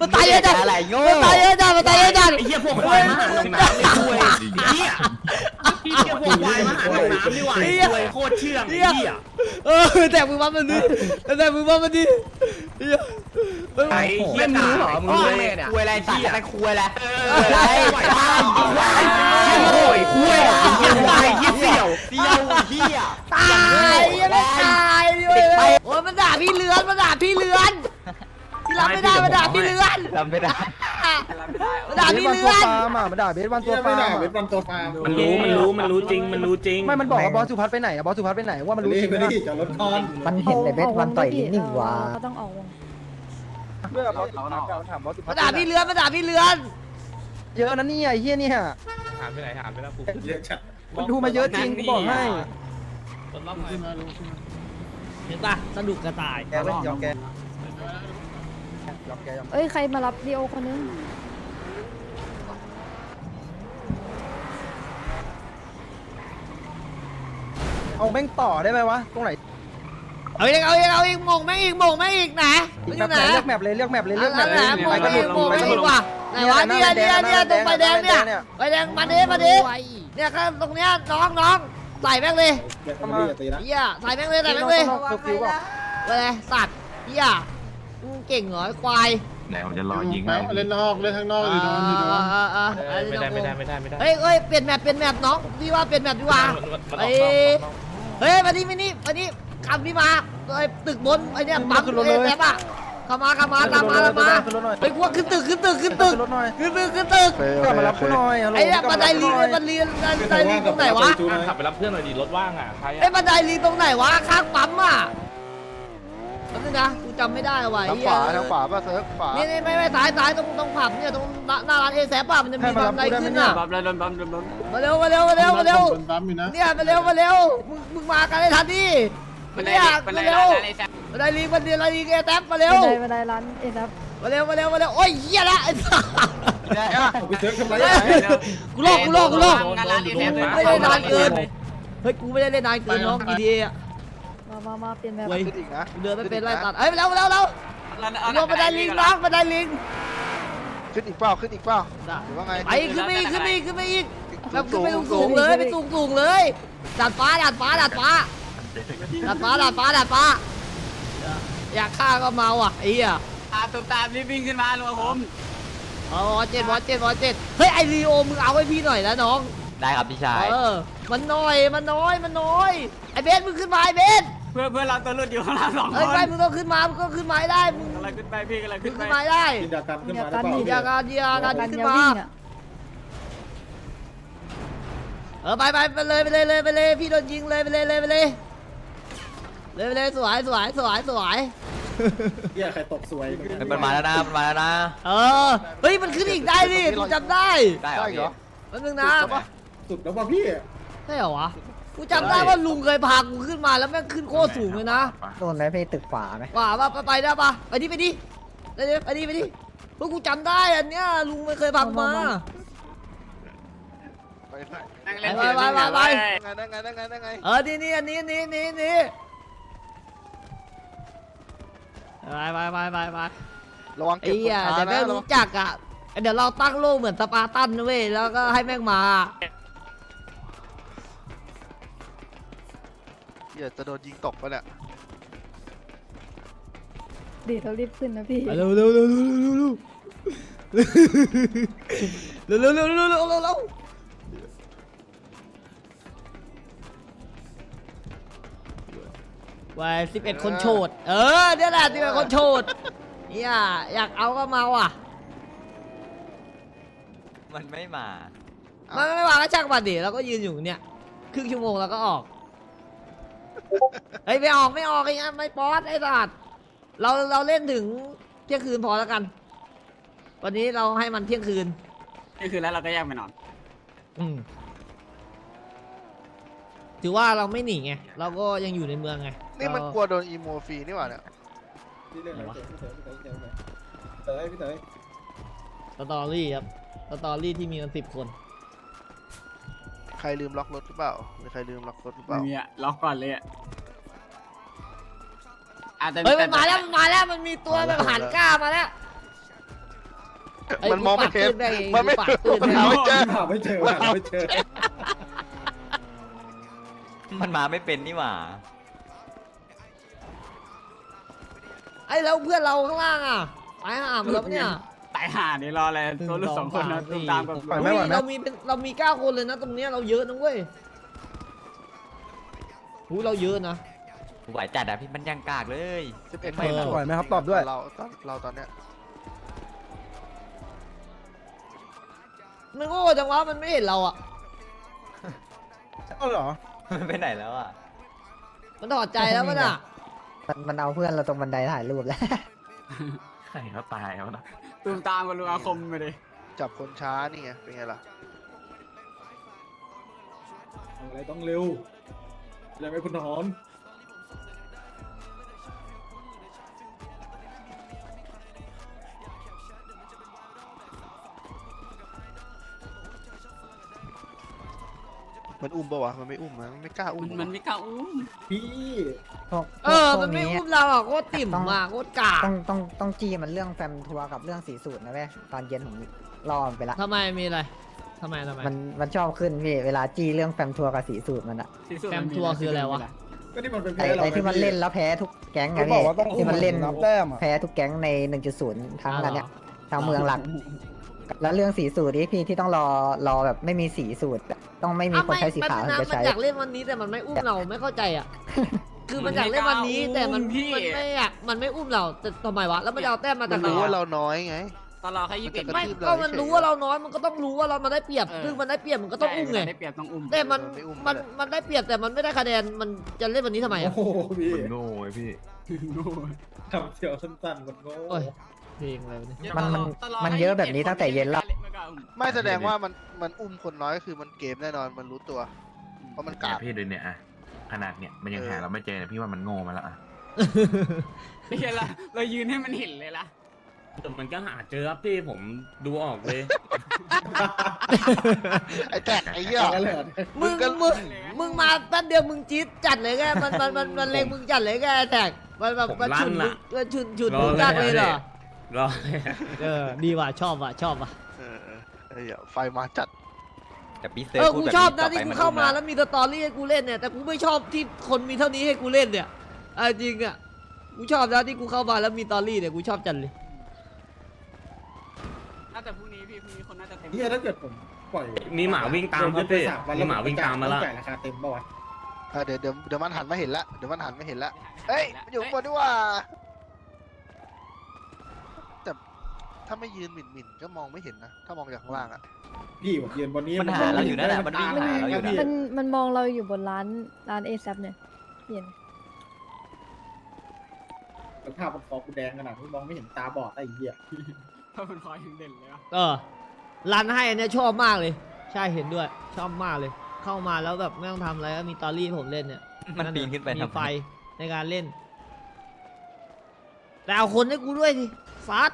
มันตายเยอะจังอะไรโง่มันตายเยอะจังมันตายเยอะจังไอ้เหี้ยพวกควายมาหาลงน้ำไอ้คุยไอ้เหี้ยไอ้เหี้ยพวกควายมาหาลงน้ำดีกว่าไอ้คุยโคตรเชื่องไอ้เหี้ยเออแต่มึงว่ามันดิแต่มึงว่ามันดิเหี้ยเออ ไอ้เหี้ยไม่รู้เหรอมึงรู้เลเลยยเนี่ยคุยอะไรสัตว์อะไรคุยอะไรเอออะไรโอ้ยคุยไอ้เหี้ยควายเหี้ยเสี่ยวเดียวเฮียตายยังไม่ตายเลยโอ้ยมันด่าพี่เลือนมันด่าพี่เลือนพี่รับไม่ได้มันด่าพี่เลือนจำไม่ได้มันด่าพี่เลือนฟาร์มอะมันด่าเบสวันตัวฟาร์มเว็บวันตัวฟาร์มมันรู้มันรู้มันรู้จริงมันรู้จริงไม่มันบอกว่าบอสสุพัฒน์ไปไหนอะบอสสุพัฒน์ไปไหนว่ามันรู้จริงไม่ไหมได้จอดรถคอนมันเห็นในเบสวันต่อยลิ้นนี่หว่าก็ต้องออกวง เรื่องบอสสุพัฒน์ถามบอสสุพัมัฒนน์ด่าพี่เลือนมันด่าพี่เลือน เยอะนะเนี่ยไอ้เฮียเนี่ยถามไปไหนถามไปแล้วกูเยอะจัดมันดูมาเยอะจริงกูบอกให้ต้นรอบไหนเห็นป่ะสนุกกระต่าย แกเล่นยอมแกยอมแกยอมเอ้ย ใครมารับดีโอคนนึง เอาแม่งต่อได้ไหมวะตรงไหน เอาอีกเอาอีกเอาอีกมงแม่งอีกมงแม่งอีกไหนอีมักนอแบบยู่ไหไหนนเลือกแมปเลยเลือกแมปเลยเลือกแมปเลยอันไหนมงไปแม่งกระอีดุกมมงไปแม่งกระอีดุกมว่ะเนี่ยเนี่ยเนี่ยเนี่ยตรงไฟแดงเนี่ยเนี่ยไฟแดงมาดิมาดิเนี่ยก็ตรงเนี้ยน้องน้องใส่แม่งเลยเดี๋ยวทำไมอย่าตีนะ เฮียใส่แม่งเลยใส่แม่งเลยตัวฟิวอะไปเลยสัตว์เฮียมึงเก่งเหรอไอ้ควายไหนผมจะรอยิงแล้ให้วเล่นนอกเล่นข้างนอกเออยู่โดนอยู่โดนอเออเออไม่ได้ไม่ได้ไม่ได้ไม่ได้เฮ้ยเฮ้ยเปลี่ยนแมปเปลี่ยนแมปน้องพี่ว่าเปลี่ยนแมปดีกว่า มันเฮ้ออกยนอกเฮ้ยมานี่มานี่มานี่ ขับพี่มาไอ้ตึกบนไอ้เนี่ยปั๊มไอ้แซบอะเข้ามาเข้ามาตามมาตามมาขึ้นรถหน่อยไปกลัวขึ้นตึกขึ้นตึกขึ้นตึกขึ้นรถหน่อยขึ้นตึกขึ้นตึกกลับมารับกูหน่อยฮัลโหลไอ้เนี่ยกลับัมานไดรับกูลิงหน่อยบันไดลิงบันไดลิงตรงไหนวะอะขับไปรับเพื่อนหน่อยดิรถว่างอะใครไอ้อะบันไดลิงตรงไหนวะข้างปั๊มอะแป๊บนึงนะกูจำไม่ได้ว่ะทางขวาทางขวาป่ะเซิร์ฟขวานี่นี่ไม่ไม่ซ้ายซ้ายตรงตรงผับเนี่ยตรงหน้าร้านเอแซปอะมันจะมีให้มารับบันไดกูได้ไหมขึ้นเนี่ยอะบัมเลยบัมเลยบัมมาเร็วมาเร็วมาเร็วมาเร็วโดนบัมอยู่นะเนี่ยมาเร็วมาเร็วมึงมึงมากันได้ทันดิ เนี่ยมาเร็วมาได้ลิงมาเดียวลิงเอแซปมาเร็วบันไดบันไดร้านเอ็นครับมาเร็วมาเร็วมาเร็วโอ้ยเหี้ยละไอ้สัสไปเซิร์ฟทำไรกูลอกกูลอกกูลอกงานร้านดีเทปไม่ได้นานเกินเฮ้ยกูไม่ได้เล่นนานเกินน้อง GTA อะมามามาเปลี่ยนแบบเว้ยขึ้นอีกนะกูเดินไม่เป็นไรตัดเอ้ยมาแล้วมาแล้วมาแล้วลงบันไดลิงน้องบันไดลิงขึ้นอีกเปล่าขึ้นอีกเปล่าหรือว่าไงไปขึ้นไปอีกขึ้นไปอีกขึ้นไปอีกแบบขึ้นไปสูงๆเลยไปสูงสูงๆเลยดาดฟ้าดาดฟ้าดาดฟ้า ดาดฟ้าดาดฟ้าดาดฟ้า อยากฆ่าก็เมาอะไอ้เหี้ยตามตามรีบวิ่งขึ้นมาลุงผมอ๋อเจ็ดวอเจ็ดวอเจ็ดเฮ้ยไอรีโอมึงเอาให้พี่หน่อยนะน้อง ได้ครับพี่ชาย เออ มันน้อยมันน้อยมันน้อย ไอเบสมึงขึ้นมาไอเบสเพื่อนเพื่อนเราตัวหลุดอยู่ข้างล่างสองคเอ้ยนไปมึงต้องขึ้นมามึงก็ขึ้นมาให้ได้มึงอะไรขึ้นไปพี่อะไรมึขึ้งนขึ้นไป มาให้ได้กินยากันขึ้นมาได้เปล่าอยากการอยากการการขึ้นจะมาวิ่งอะเออไปไปไปเลยไปเลยเลยไปเลยพี่โดนยิงเลยไปเลยเลยไปเลย เลยไปเลยสวยสวยสวยสวย เฮียใครตกสวยมันมาแล้วนะมันมาแล้วนะ เออ เฮ้ย มันขึ้นอีกได้ดิกูจำได้ได้เหรอแป๊บนึงนะ สุดแล้วป่ะพี่ใช่เหรอวะ กูจำได้ว่าลุงเคยพากูขึ้นมาแล้วแม่งขึ้นโคตรสูงเลยนะโดนไหมพี่ตึกขวาไหมว่าว่าไปไปได้ปะไปดิไปดิไปดิไปดิไปดิพวกกูจำได้อันเนี้ยลุงไม่เคยพากูมานั่งเล่นไปไปไปไปได้ไงได้ไงได้ไงเออนี่นี่อันนี้อันนี้อันนี้อันนี้ ไปไปไปไปไประวังไอ้เก็บเหี้ยคนช้าเดี๋ยวนะแม่งรู้จักอะ เดี๋ยวเราตั้งโลกเหมือนสปาร์ตันนะเว้ยแล้วก็ให้แม่งมา เดี๋ยวจะโดนยิงตกปะเนี่ยดีเรารีบขึ้นนะพี่ เร็วเร็วเร็วเร็วเร็วเร็วเร็วเร็วเร็วเร็วเร็วเร็ว ววายสิบเอ็ดคนโฉดเออเนี่ยแหละสิบเอ็ดคนโฉดเนี่ยอยากเอาก็มาว่ะมันไม่มาไม่ไม่วางก็ช่างมันดิเราก็ยืนอยู่เนี่ยครึ่งชั่วโมงแล้วก็ออกเฮ้ยไม่ออกไม่ออกไอ้เงี้ยไม่ป๊อตไอ้สัตว์เราเราเล่นถึงเที่ยงคืนพอแล้วกัน วันนี้เราให้มันเที่ยงคืน นี่คือแล้วเราก็แยกไปนอน อืมถือว่าเราไม่หนีไง เราก็ยังอยู่ในเมืองไง นี่มันกลัวโดนอีโมฟรีนี่หว่าเนี่ยพี่เล่นอะไรพี่เต๋อพี่เต๋อพี่เต๋อพี่เต๋อพี่เต๋อสตอรี่ครับสตอรี่ที่มีกันสิบคน ใครลืมล็อกรถหรือเปล่ามีใครลืมล็อกรถหรือเปไม่ล่ามีอะล็อกก่อนเลยอะอาจจะเฮ้ยมันมาแล้วมันมาแล้วมันมีตัวแบบหันกล้ามาแล้วเยมันมองไม่เห็นกูปาดปืด้งมันไม่กูปาดปืนมันได้หาไม่เจอหาไม่เจอหาไม่เจอ มันมาไม่เป็นนี่หว่า ไอ้แล้วเพื่อนเราข้างล่างอะไปหามันแล้วปะเนี่ยตายห่านี่รออะไรตัวลูกสองคนนะหนึ่งตามกับสองสามสี่อุ้ยเรามีเป็นเรามีเก้าคนเลยนะ ตรงเนี้ยเราเยอะนะเว้ยหูเราเยอะนะ ไหวจัดอะพี่มันยังกากเลย สิบเอ็ดไม่นะไหวไหมครับตอบด้วย เราตอนเราตอนเนี้ยมันโง่จังวะมันไม่เห็นเราอะก็เหรอมันไปไหนแล้วอะมันถอดใจแล้วมันอะ มันมันเอาเพื่อนเราตรงบันไดถ่ายรูปแล้ว ใครเขาตายแล้วนะตูมตามกับลุงอาคมไปเลยจับคนช้านี่ไงเป็นไงล่ะอะไรต้องเร็วอะไรไหมคุณหอน มันอุ้มปะวะ มันไม่อุ้มนะมันไม่กล้าอุ้มมันปะมันไม่กล้าอุ้มพี่พวกเออ พวมักนไม่นี้อุ้มเราอะโคตรติ่มอะโคตรกากต้องต้องต้องจี้มันเรื่องแฟมทัวร์กับเรื่องสีสูตรนะเว้ยตอนเย็นผมรอมันไปละทำไมมีอะไรทำไมทำไม มันมันชอบขึ้นพี่เวลาจี้เรื่องแฟมทัวร์กับสีสูตรมันอะที่สุดแฟมทัวร์คืออะไรวะ ก็ที่มันเป็นไอไอที่มันเล่นแล้วแพ้ทุกแก๊งไงพี่ที่มันเล่นแพ้ทุกแก๊งใน 1.0 ทั้งอันเนี้ยทั้งเมืองหลัก แล้วเรื่องสีสูตรนี่พี่ที่ต้องรอรอแบบไม่มีสีสูตรอะต้องไม่มีคนใช้สีขาวถึงจะมันใช้อยากเล่นวันนี้แต่มันไม่อุ้มเราไม่เข้าใจอะ คือมันอยากเล่นวันนี้แต่มันมันไม่อยากมันไม่อุ้มเราแต่ทำไมวะแล้วมันจะเอาแต้มมามัจากนไหนรู้ว่าอะเราน้อยไง ตอนเราแค่ยี่สิบเอ็ดมันไม่จะก็มันรู้ว่าเราน้อยมันก็ต้องรู้ว่าเรามันได้เปรียบเออซึ่งมันได้เปรียบมันก็ต้องอุ้มไง ได้เปรียบต้องอุ้ม แต่มันมันไม่อุ้ม มันเลยมันได้เปรียบแต่มันไม่ได้คะแนนมันจะเล่นวันนี้ทำไมโอ้อะ โหพี่โง่ไอ้พี่คำเที่ยวสั้นๆมันโง่โอ้ย เพลงอะไรวะเนี่ยมันมันมันเยอะแบบนี้ตั้งแต่เย็นแล้วไม่แสดงว่ามันมันอุ้มคนน้อยก็คือมันเกมแน่นอนมันรู้ตัว เพราะมันแกกาดพี่ดูเนี่ยอะขนาดเนี่ยมันยังเออหาเราไม่เจอเนี่ยพี่ว่ามันโง่มาแล้วอะไม่ใช่ละเรายืนให้มันเห็นเลยล่ะแต่มันก็หาเจอครับพี่ผมดูออกเลย ไอ้แตกไอ้เหี้ยกันเลยเหรอมึงมึงมึงมาแป๊บเดียวมึงจี๊ดจัดเลยแกมันมันมันมันเลงมึงจัดเลยแกแท็กมันแบบผมมันลั่ฉุนนน่ะมันฉุนฉุนรอมึงเลยจักเลยเหรอ รอเออดีว่ะชอบว่ะชอบว่ะเออเออไอ้เหี้ยไฟมาจัดแต่พี่เซเออพูกูแบบชอบนะที่กูเข้ามาแล้วมีสตอรี่ให้กูเล่นเนี่ยแต่กูไม่ชอบที่คนมีเท่านี้ให้กูเล่นเนี่ยเอาจริงอะกูชอบนะที่กูเข้ามาแล้วมีสตอรี่เนี่ยกูชอบจัดเลยน่าจะพรุ่งนี้พี่พรุ่งนี้คนน่าจะเต็มเฮียถ้าเกิดผมปล่อยมีหมาวิ่งตามครับพี่มีหมาวิ่งตามมาละจ่ายราคาเต็มป่าวะเออเดี๋ยวเดี๋ยวเดี๋ยวมันหันมาเห็นละเดี๋ยวมันหันมาเห็นละเฮ้ยมันอยู่ข้างบนด้วยว่าแต่ ถ้าไม่ยืนหมิ่นหมิ่นๆก็มองไม่เห็นนะ ถ้ามองจากข้างล่างอะพี่ผมยืนบนนี้มันหาเราอยู่นั่นแหละมันวิ่งหาเราอยู่พี่มันมันมองเราอยู่บนร้านร้านเอซับเนี่ยเห็นสภาพมันคอกูแดงขนาดนี้มองไม่เห็นตาบอดไอ้เหี้ยเพราะมันคอยยังเด่นเลยอะเออรันให้อันเนี้ยชอบมากเลย ใช่เห็นด้วย ชอบมากเลย เข้ามาแล้วแบบไม่ต้องทำอะไรก็มีตอรี่ให้ผมเล่นเนี่ยมันปีนขึ้นไปมีทำไฟในการเล่น แต่เอาคนให้กูด้วยดิซัด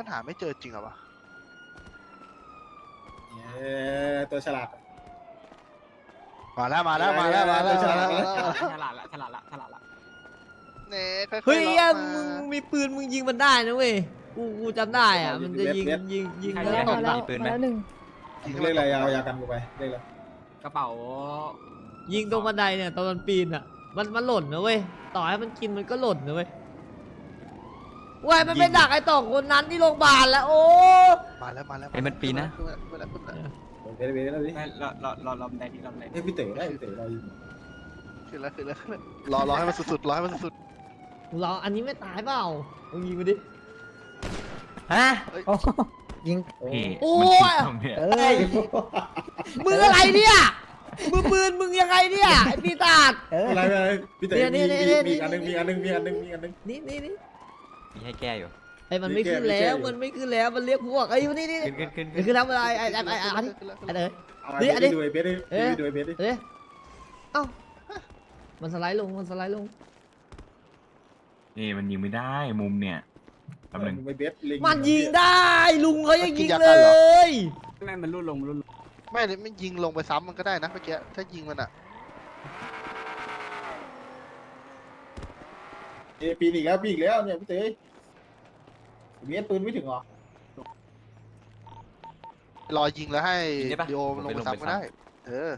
มันหาไม่เจอจริงเหรอวะเย้ตัวฉลาด มาแล้วมาแล้วมาแล้วมาแล้วมาแล้วมาแล้ว ฉลาดละฉลาดละฉลาดละเน่ค่อยๆเฮ้ยล็อกเหี้ยมามึงมีปืนมึงยิงมันได้นะเว้ย กูกูจำได้อะมันจะยิงยิงยิงมาแล้แล้ววตมาบแล้วตัดมาแล้วหนึ่งจริงเรียกอะไรยาวยากันกูไปเรียกอะไรกระเป๋ายิงตรงบันไดเนี่ยตอนมันปีนอะ มันมันหล่นนะเว้ย ต่อให้มันกินมันก็หล่นนะเว้ย ว้ายมันไปดักไอ้ต่องคนนั้นที่โรงพยาบาลแล้วโอ้มาแล้วมาแล้วไอ้มันปีนนะขึ้มาแล้วขึ้นมาแล้วเบสเบสแล้วดิเราเราเราเราได้ที่เราได้เฮ้ยพี่เต๋อได้พี่เต๋อเราอยู่ขึ้นแล้วขึ้นแล้วขึ้นแล้วรอรอให้มันสุดๆรอให้มันสุดเราอันนี้ไม่ตายเปล่ามึงยิงมาดิฮะโอ้ยิงพี่โอ้มันยคิดตรงเนี่ยเอ้ยมึงอะไรเนี่ยมือปืนมึงยังไงเนี่ยไอ้ปีศาจเอ้ยอะไรอะไรพี่เต๋อเนี่มียเนี่ยมีเนี่ยมีอันหนึงมีอันหนึงมีอันหนึงมีอันหนึงนี่นี่นี่ มีให้แก้อยู่ ไอ้มันไม่มีแก้ขึ้นแล้วมีแก้อยู่มันไม่ขึ้นแล้วมันเรียกพวกไอ้ยนี่นี่นี่ขึ้นขึ้นเดี๋ขึ้ยวนขึ้นแล้วอะไรไอ้ไอ้ไอ้ไอ้อันนี้ขึ้นแล้วขึ้นไอ้แล้วเด้อเอานี่ไปอันนี้ดูไอ้เบสดิเอ๊ะดูไอ้เบสดิเอ้ยเอ้ามันสไลด์ลงมันสไลด์ลงนี่มันยิงไม่ได้มุมเนี่ยแป๊บนึงไอ้เบสลิงมันยิงได้ลุงเขายังยิงเลยแม่งมันรูดลงมันรูดลงไม่เลยไม่ยิงลงไปซ้ำมันก็ได้นะเมื่อกี้ถ้ายิงมันอะ เอยปีนอีกแล้วปีนอีกแล้วเนี่ยพี่เต้ยเมียปืนไม่ถึงเหรอรอยิงแล้วให้ยิงได้ปะดีโอมันลงผมไปมาซ้ำลงไปก็ได้ เออ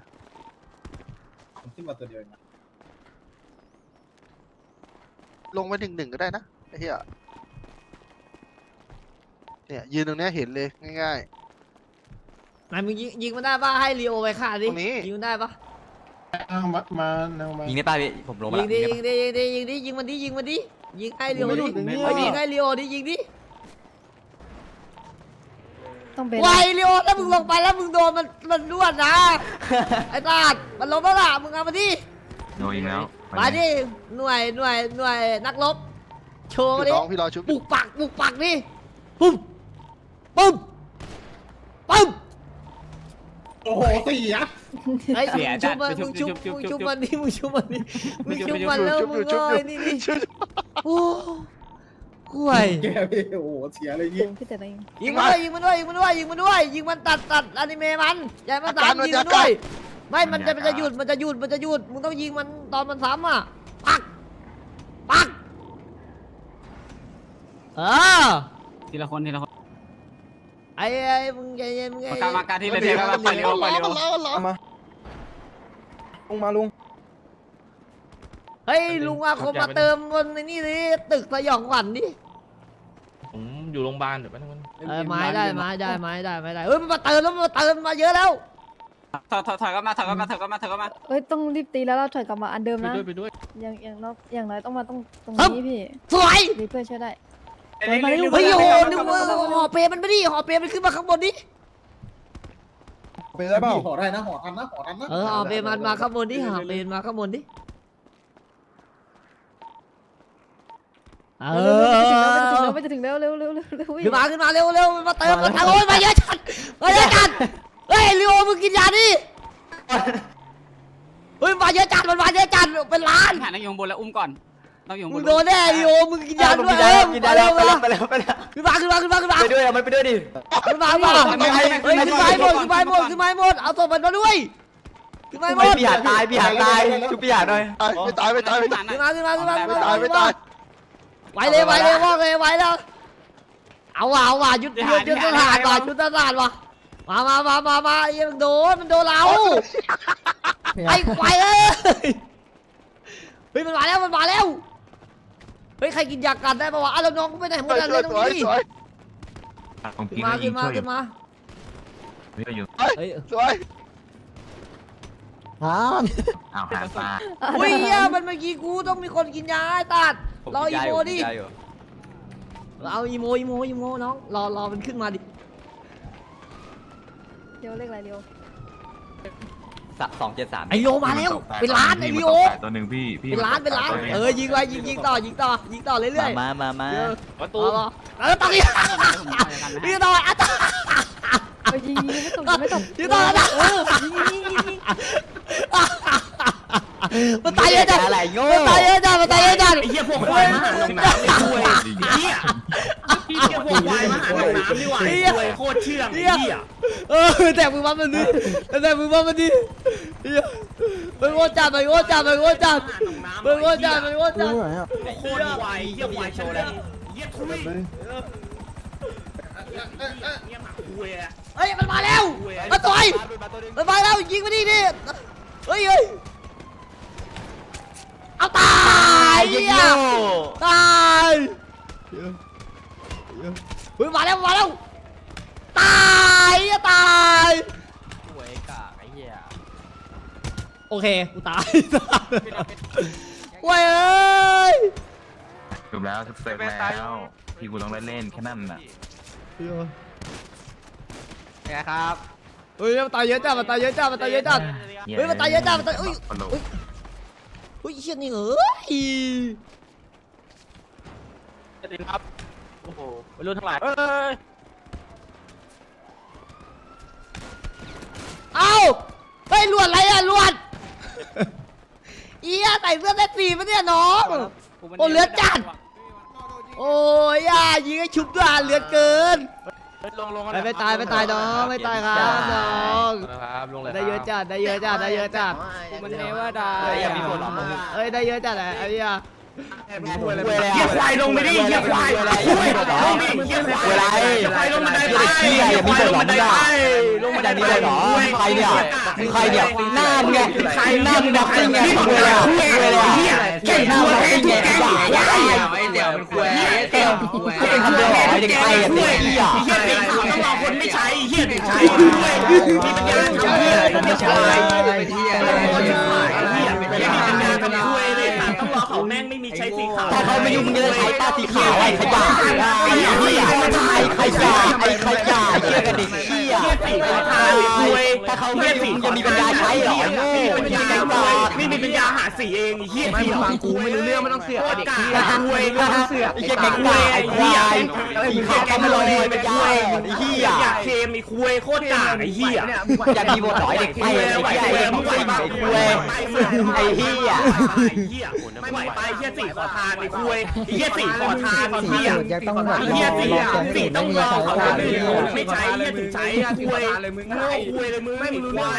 ผมขึ้นมาตัวเดียวเองนะลงไปหนึ่งหนึ่งก็ได้นะไอ้เหี้ยเนี่ยยืนตรงเนี้ยเห็นเลยง่ายไหนมึงยิงยิงมันได้ปะให้ลีโอไปฆ่าดิตรงนี้ ยิงมันได้ปะ เอามามาเอามา ยิงได้ป่ะพี่ผมลงมายิงดิยิยิงงได้ดิยิงดิยิงดิยิงมันดิยิงมันดิยิงให้ลีโอไม่ดิหลุดอย่างนี้เฮ้ยยิงให้ลีโอดิยิงดิต้องเป็น ไวลีโอถ้ามึงลงไปแล้วมึงโดนมันมันนวดนะไอ้ตาดมันล้มแล้วล่ะมึงเอามาดิโดนอีกแล้วมาดิหน่วยหน่วยหน่วยนักรบโชๆว์คือดิน้องพี่รอชุบปุกปักปุกปักดิปุ๊บปุ๊บปุ๊บ โอ้โหสี่อะไอ้ยมึงชุบมันมึงชุบมึงชุบมันดิมึงชุบมันดิมึงชุบมันแล้วมึงเอ้ยนี่นี่โอ้ห่วยแกพี่โอ้โหเสียเลยเสียิยงงพี่เต๋อเองยิงมันด้วยยิงมันด้วยยิงมันด้วยยิงมันด้วยยิงมันตัดตัดอนิเมะมันอย่าให้มันตามยิงมันด้วยไม่มันจะมันจะหยุดมันจะหยุดมันจะหยุดมึงต้องยิงมันตอนมันซ้ำอะปักปักเออทีละคนทีละคนไอ้ไอ้มึงใจเย็นมึงใจมาเย็การนมาการที่เลยเทียบกันไปเร็วไปเร็วมันล้อมันล้อมาลุงมาลุงเฮ้ยลุงอาคมมาเติมบนในนี่ดิตึกสยองขวัญดิผมอยู่โรงพยาบาลเดี๋ยวแป๊บนึงมันเออไม้ได้ไม้ได้ไม้ได้ไม้ได้เฮ้ยมันมาเติมแล้วมันมาเติมมาเยอะแล้วถอยถอยถอยก็มาถอยก็มาถอยก็มาถอยก็มาเอ้ยต้องรีบตีแล้วเราถอยกลับมาอันเดิมไปนะด้วยไปด้วยอย่างอย่างน้อยอย่างน้อยต้องมาต้องตรงครับนี้พี่สวย มีเพื่อนช่วยได้ เฮ้ยโอ้โหนึกว่าห่อเปรย์มันไม่ดิห่อเปรย์มันขึ้นมาข้างบนดิไปได้เปล่าห่อได้นะห่อทันนะห่อทันนะเออห่อเปรย์มันมาข้างบนดิห่อเปรย์มาข้างบนดิเอเร็วอๆมันจะถึงแล้วมันจะถึงแล้วเร็วเร็วเร็วเร็วขึ้นมาขึ้นมาเร็วเร็วมาเติมมาทางโอ้ยมาเยอะจัดมาเยอะจัดเฮ้ยลิโอมึงกินยาดิเฮ้ยมาเยอะจัดมันมาเยอะจัดเป็นล้านหานักยงบนแล้วอุ้มก่อน นักยงบมึนงโดนแน่ลิโอมึงกินยาด้วยได้เออกินได้แล้วไปแล้วไปแล้วไปแล้วขึ้นมาขึ้นมาขึ้นมาขึ้นมาไปด้วยเอามันไปด้วยดิขึ้นมาขึ้นมาเฮ้ยขึ้นมาให้หมดขึ้นมาให้หมดขึ้นมาให้หมดเอาศพมันมาด้วยขึ้นมาให้หมไม่ดพี่หาตายพี่หาตายชุบพี่หาหน่อยตายไม่ตายไม่ตายไม่ตาย ขึ้นมาขึ้นมาขึ้นมาขึ้นไม่มาตายไม่ตาย ไหวเลยไหวเลยว่าเลยไหวแล้วเอาว่ะเอาว่ะยุดยุดยุดทหารว่ะยุดทหารว่ะมามามามามาไอ้ยังโดนมันโดนเราไอ้ควายเอ้ยเฮ้ยมันมาแล้วมันมาแล้วเฮ้ยใครกินยากันได้ปะวะอ้าวแล้วน้องกูไปไหนหมสดวยแล้วสวเล่ยนตรสงวยนี้สวยผมขึ้กินนมาแล้วยิขึ้งนมาช่วยอขึ้ยู่นมาไม่อยู่เฮ้ยสวยอ้าวอ้าวหาตาอุ้ยเหี้ยมันเมื่อกี้กูต้องมีคนกินยาไอ้ตัดผมรออีกินยาโมยู่ดิกินยาอยู่เอาอีโมอีโมอีโมน้องรอรอมันขึ้นมาดิเร็วเลขอะไรเร็ว สะสองเจ็ดสามไอโลมาแล้ว เป็นล้านไอพี่โลมัตกตายตัวหนึ่งพี่พี่เป็นล้านเป็นล้านมัตกตยตัวหงเออยิงไว้ยิงยิงต่อยิงต่อยิงต่อเรื่อยๆมามามาเออประตูเอาเอาแล้วตอนนี้นี่ต่ออะต่อเออยิงยิงไม่ตกยิงไม่ตกยิงต่อแล้วเออยิงยิงยิงยิงมันตายเยอะจังอะไรโง่มันตายเยอะจังมันตายเยอะจังไอ้เหี้ยพวกควายมาหาหนองน้ำไอ้คุยเหี้ย พี่เหี้ยพวกควายมาหาหนองน้ำดีกว่าไอ้คุยโคตรเชื่องไอ้เหี้ยเออแต่มือมันมันดิแต่มือมันมันดิเฮียมันโง่จัดมันโง่จัดมันโง่จัดมันโง่จัดมันโง่จัดโคตรควายเหี้ยควายเชื่องเหี้ยทุยเหี้ยหมาคุยอะเฮ้ยมันมาแล้วมาต่อยมันมาแล้วยิงมาดิดิเฮ้ยเฮ้ยเอาตายยิเฮีงยโง่ตาย เฮ้ยมาแล้วมาแล้วตายอะตายสวยกากไอ้เหี้ยโอเคกูตายโว้ยเอ้ยจบแล้วจบเสร็จแล้วพี่กูต้องเล่นเล่นแค่นั้นน่ะไงครับเฮ้ยมันตายเยอะจัดมันตายเยอะจัดมันตายเยอะจัดเฮ้ยมันตายเยอะจังมันตายอุ้ยตลกอุ้ยอุ้ยเชี่ยนี่เอ้ยจริงครับ โอ้โหวัยรุ่นทั้งหลายเอ้ยเอ้าเฮ้ยลวดอะไรอะลวดเอียใส่เสื้อเซ็ตสีปะเนี่ยน้อง โอ้เลือดจัด โอ้ยอะยิงให้ชุบด้วยอะเหลือเกินลงลงไม่ไม่ตายไม่ตายน้องไม่ตายครับน้องนะครับลงเลยได้เยอะจัดได้เยอะจัดได้เยอะจัดมันเนว่าดาเฮ้ยยังมีคนเหรอเอ้ยได้เยอะจัดอะไอ้เหี้ยคุยเลยเหี้ยควายลงไปดิเหี้ยควายควายลงดิเหี้ยควายควายลง บันไดไปเหี้ยควายลงบันไดไปลงบันไดนี่เลยเหรอใครเนี่ยใครเนี่ยหน้ามึงไงใครหน้ามึงบอกไงคุยเลยคุยเลยเก่งหัวแก่แก่แก่ไอ้เดี๋ยวมันคุยแก้วเป็นคำเดียวหรอไอ้เด็กไทยอะเด็กเหี้ยเหี้ยสีขาวต้องรอคนไม่ใช้เหี้ยถึงใช้ด้วยมีปัญญาทำเหี้ยอะไรไม่ใช่เหี้ยเหี้ย ไม่มีใช้สีขาวถ้าเขาไม่ยุ่งมึงจะใช้ป้าสีขาวไอ้ขยะไอ้เหี้ยไอ้ขยะไอ้ขยะเหี้ยกันเด็ กเหี้ยเหี้ยสีขอทานเลยคุยถ้าเขาไม่ยุ่งมึงจะมีปัญญาใช้เหรอโง่ไม่มีปัญญาคุยไม่มีปัญญาหาสีเองเหี้ยสีฟังกูไม่รู้เรื่องไม่ต้องเสือกเด็กเหี้ยคุยไม่ต้องเสือกไอ้เหี้ยแกงกาไอ้ควายสีขาวก็ไม่ลอยปัญญาไอ้เหี้ยอยากเคมีคุยโคตรกากไอ้เหี้ยอยากมีบทหน่อยเด็กไปไอ้เหี้ยไอ้มึงไปไอ้คุยไอ้เหี้ยเหี้ยไม่ไหวไปเหี้ยสีขอทานไอ้คุยเหี้ยสีขอทานสีเหี้ยสูตรยังต้องแบบรเหี้ยอสีรอแก๊งสีอื่นต้องไม่มีรอใช้เขาได้ไม่ใช้เหี้ยถึงใช้อะคุยเลยมึงโง่คุยเลยมึงไม่รู้เรื่อง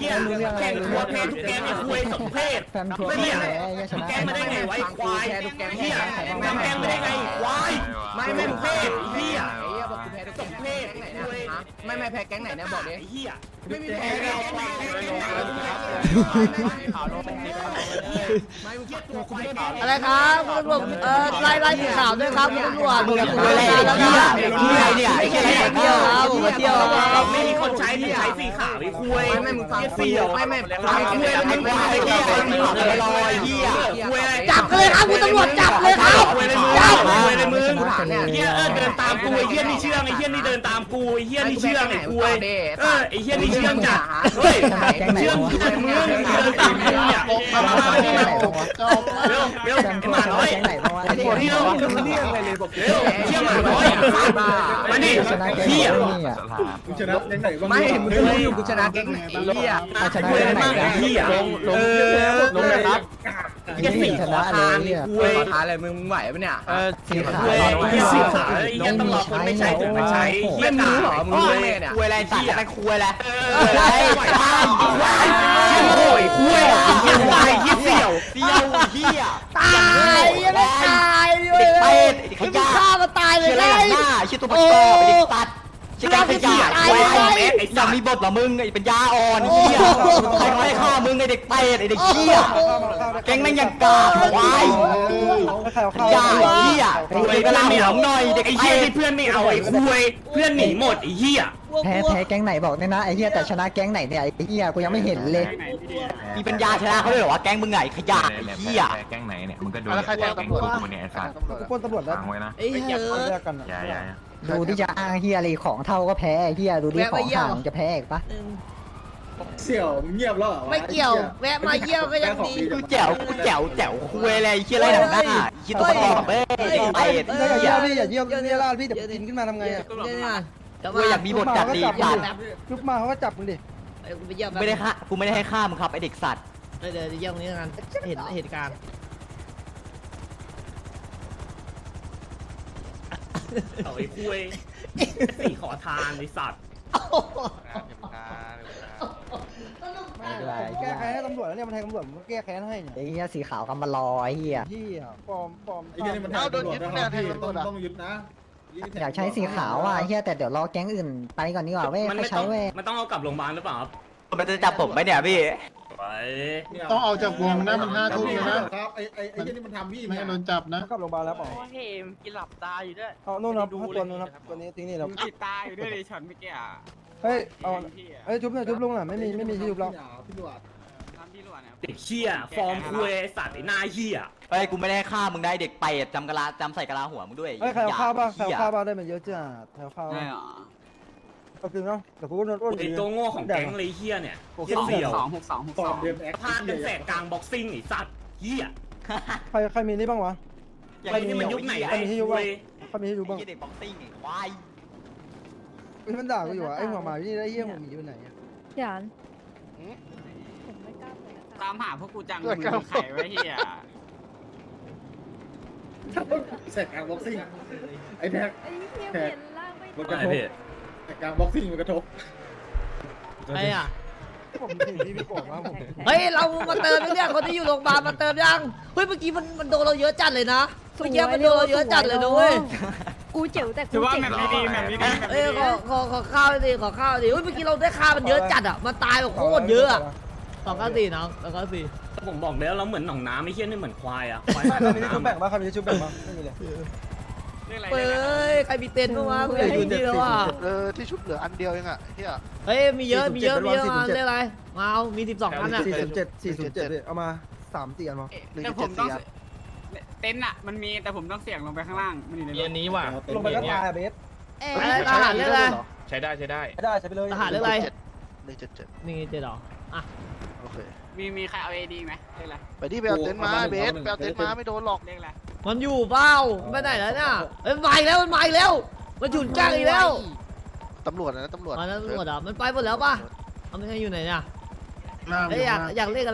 เหี้ยแข่งทัวเพศทุกแกงไอ้คุยสมเพศแฟมทัวร์ไม่แพ้เนี่ยชนะแกงไม่ได้ไงไว้ควายเหี้ยแกงไม่ได้ไงควายไม่ไม่เพศเหี้ยสมเพศคุย ไม่ไม่แพ้แก๊งไหนเนี่ยบอกดิไอ้เหี้ยไม่มีแพ้แกงไหนขาวลงเป็นสีไม่เหี้ยตัวควายอะไรครับคุณตำรวจเออไล่ไล่สีขาวด้วยครับคุณตำรวจมึงผจะมคุยอะไรมาไอ้แล้วเหี้ยนะไอ้เหี้ยเนี่ยไอ้เหี้ยมาเที่ยวครับผมมาเที่ยวครับไม่มีคนใช้ที่ใช้สีขาวไอ้คุยไม่มึงฟังเสี่ยวไม่ไม่ฟังคุยแล้วมึงควายเหี้ยมึงลอยเหี้ยคุยจับกันเลยครับคุณตำรวจจับเลยครับคุยเลยมึงจับคุยเลยมึงเหี้ยเออเดินตามกูไอ้เหี้ยนี่เชื่องไอ้เหี้ยนี่เดินตามกูไอ้เหี้ยนี่เชื่องไอ้คุยเออไอ้เหี้ยนี่เชื่องจัดเฮ้ยเชื่องจัดมึงเดินตามกูอะแก๊งไหนบ้างวะเร็วเร็วแฟมทัวมาร์น้อยแก๊งไหนบ้างวะไอ้เหี้ยเร็วเชี่ยมาน้อยมาดิชนะแก๊งเหี้ยนี่อะชนะยังไงบ้างไม่มึงเคยอยู่กูชนะแก๊งไหนเหี้ยชนะคุยแก๊งไหนมากอะเหี้ยลงลงลงเลยครับ นี่ชนะเลยเนี่ยคุยขอทานเลยมึงมึงไหวปะเนี่ยเออสีขาวคุยไอ้สีขาวไอ้เหี้ยต้องรอคนไม่ใช้ถึงมาใช้เหี้ยมึงรู้เหรอมึงรู้เนี่ยคุยอะไรสัตว์ไปคุยอะไรเออไหวได้ไหวโอ้ยคุยเหี้ยควายเหี้ยเสี่ยวเดียวเหี้ยตายยังไม่ตายเลเด็ยกเป็ดไม่ขมียะฆ่ามาตายเลเชี่ยยอะไรไงหน้าเชี่ยตัวประกอบเด็กตัดเชี่ยการขยะไอ้อย่ามีบทเหรอมึงไอ้เป็นยาอ่อนเหี้ยใครเขาให้ฆ่ามึงไอ้เด็กเป็ดไอ้เด็กเหี้ยแกงแม่งยังกาควายยาเหี้ยไอ้กระลาหัวหน่อยเด็กไอ้เหี้ยที่เพื่อนไม่เอาไอ้คุยเพื่อนหนีหมดไอ้เหี้ยแพ้แพ้แก๊งไหนบอกเนี่ยนะไอ้เหี้ยแต่ชนะแก๊งไหนเนี่ยไอ้เหี้ยกูยังไม่เห็นเลย มีปัญญาชนะเขาเลยเหรอวะแก๊งมึงไงขยะไอ้เหี้ยแก๊งไหนเนี่ยมึงก็ดูแล้วใครแทงตำรวจเนี่ยไอ้สัตว์ตำรวจปล้นตำรวจแล้วไอ้เหี้ยกันอย่าอย่าอย่า ดูที่จะอ้างเหี้ยอะไรของเท่าก็แพ้ไอ้เหี้ยดูที่ของห่างจะแพ้อีกปะเสี่ยวเงียบแล้วเหรอไม่เกี่ยว แวะมาเยี่ยวก็ยังดี กูแจ๋วกูแจ๋วแจ๋วคุยอะไรไอ้เหี้ยอะไรหนังหน้าไอ้เหี้ยตัวประกอบเอ้ยเด็กเป็ดอย่าเหี้เยี่ยวยพี่อย่าเยี่ยวนี่ล่าพี่เดี๋ยวกินขึ้นมาทำไงอะเดี๋ยวนี่นะจะกูมาอยากมีบทจัดดีจัดลุกมาเขาก็จับมึงดิเอ้ยกูไปเยี่ยมแป๊บไม่ได้ฆ่ากูไม่ได้ให้ฆ่ามึงครับไอเด็กสัตว์เดี๋ยวเดี๋ยวเยี่ยมนี้กันเห็นเหตุการณ์ เอาไอ้คุยสี่ขอทานไอ้สัตว์แก้แค้นให้ตำรวจแล้วเนี่ยมันแทงตำรวจมันก็แก้แค้นให้เนี่ยไอ้เหี้ยสีขาวกำมารอไอ้เหี้ยที่ปลอมปลอมไอ้เหี้ยนี่มันแทงตำรวจนะครับพี่ต้องต้องยึดนะอยากใช้สีขาวอะไอ้เหี้ยแต่เดี๋ยวรอแก๊งอื่นไปก่อนดีกว่าเว้ยมันให้ไม่ใช้ต้องเว้ยมันต้องเอากลับโรงพยาบาลหรือเปล่าครับมันจะจับผมไหมเนี่ยพี่ ไปต้องเอาจากวงนะมันห้าทุ่มแล้วนะไอ้ไอ้ไอ้ที่มันทำพี่ไม่ให้โดนจับนะกลับโรงพยาบาลแล้วปอเห็นกินหลับตาอยู่ด้วยเอานู่นครับตัวนู้นครับตัวนี้ทิ้งนี่แล้วติดตาอยู่ด้วยเลยช็อตเมื่อกี้อะเฮ้ยเอาเฮ้ยชุบหน่อยชุบลุงอะไม่มีไม่มีที่ชุบแล้วทำที่รวดเนี่ยเด็กเชี่ยฟอร์มคุยไอ้สัตว์ไอ้หน้าเหี้ยเฮ้ยกูไม่ได้ให้ฆ่ามึงได้เด็กเป็ดจำกะลาจำใส่กะลาหัวมึงด้วยเฮ้ยใครเอาข้าวบ้างใครเหี้ยเอาข้าวบ้างได้มันเยอะจ้าใครเอาข้าวใช่เหรอ เอาจริงเนาะแต่กูก็โดนอ้นไอ้ตัวโง่ของแก๊งเลยเหี้ยเนี่ยเหี้ยเสี่ยวสองหกสองหกสองพลาดเป็นแสกกลางบ็อกซิ่งไอ้สัตว์เหี้ยใครใครมีนี่บ้างวะไอ้นี่มันยุคไหนไอ้ไอ้ที่ยุคคุว่ายใครมีให้ดูบ้างไอ้เด็กบ็อกซิ่งไอ้ควายมันด่ากูอยู่อะไอ้หัวหมาที่ได้เยี่ยหัวหมีอยู่ไหนพี่อ่านผมไม่กล้าเปิดหน้าตามหาพวกกูจังมึงไข่ไว้เฮียเสร็จการบ็อกซิ่งไอ้แท็กไอ้เหี้ยเปลี่ยนร่างไม่มันกทัระนทบ แต่การบ็อกซิ่งมันกระทบไอ้อะผมถึงที่พี่โกรธว่าผมเฮ้ย เรามาเติมยังเนี่ยคนที่อยู่โรงพยาบาลมาเติมยัง เฮ้ย เมื่อกี้มันมันโดนเราเยอะจัดเลยนะเมื่อกี้มันโดนเราเยอะจัดเลยนะเว้ย กูเจ๋วแต่กูถือว่าเจ๋แมงปนี้ดีแมปนี้ดีแมปเอ้ยนี้ขดีอขอขอข้าวดิขอข้าวดิเฮ้ยเมื่อกี้เราได้ข้าวมันเยอะจัดอะมันตายแบบโคตรเยอะอะสองเก้าสี่น้องสองเก้าสี่ผมบอกแล้วเราเหมือนหนองน้ำไม่เฮี้ยนี่เหมือนควายอะควายใครมีชุบแบ่งบ้างใครมีชุบแบ่งบ้างไม่มีเลยเรื่องอะไรเฮ้เรื่องอะไรย ใครมีเต็นท์บ้างวะกูอยากอยู่นี่แล้วอะเออที่ชุบเหลืออันเดียวเองอะเฮียเฮ้ยมีเยอะมีเยอะมีเยอะมาเรียกอะไรมาเอามีสิบสองอันอะสี่ศูนย์เจ็ดสี่ศูนย์เจ็ดเอามาสามสี่อันมาแต่ผมต้องเต็นท์อะมันมีแต่ผมต้องเสี่ยงลงไปข้างล่างมันอยู่ในรถอันนี้ว่ะลงไปก็ตายอะเบสเอ๊ะเอ้ยทหารเรียกอะไรใช้ได้ใช้ได้ไม่ได้ใช้ไปเลยทหารเรียกอะไรหนึ่งเจ็ดเจ็ดนี่เจ็ดหรออะโอเคมีมีใครเอาเอดีไหมเรื่องอะไรไปที่ไปเอาเต็นท์มาเบสไปเอาเต็นท์มาไม่โดนหรอกเรื่องอะไรมันอยู่เปล่าไปไหนแล้วเนี่ยเอ้ยมันมาอีกแล้วมันมาอีกแล้ว มันฉุนจ้างอีกแล้วตำรวจนะตำรวจอ๋อนั่นตำรวจอะมันไปหมดแล้วป่ะเอาไม่ใช่อยู่ไหนเนี่ยเอ้ยอยากอยากเล่น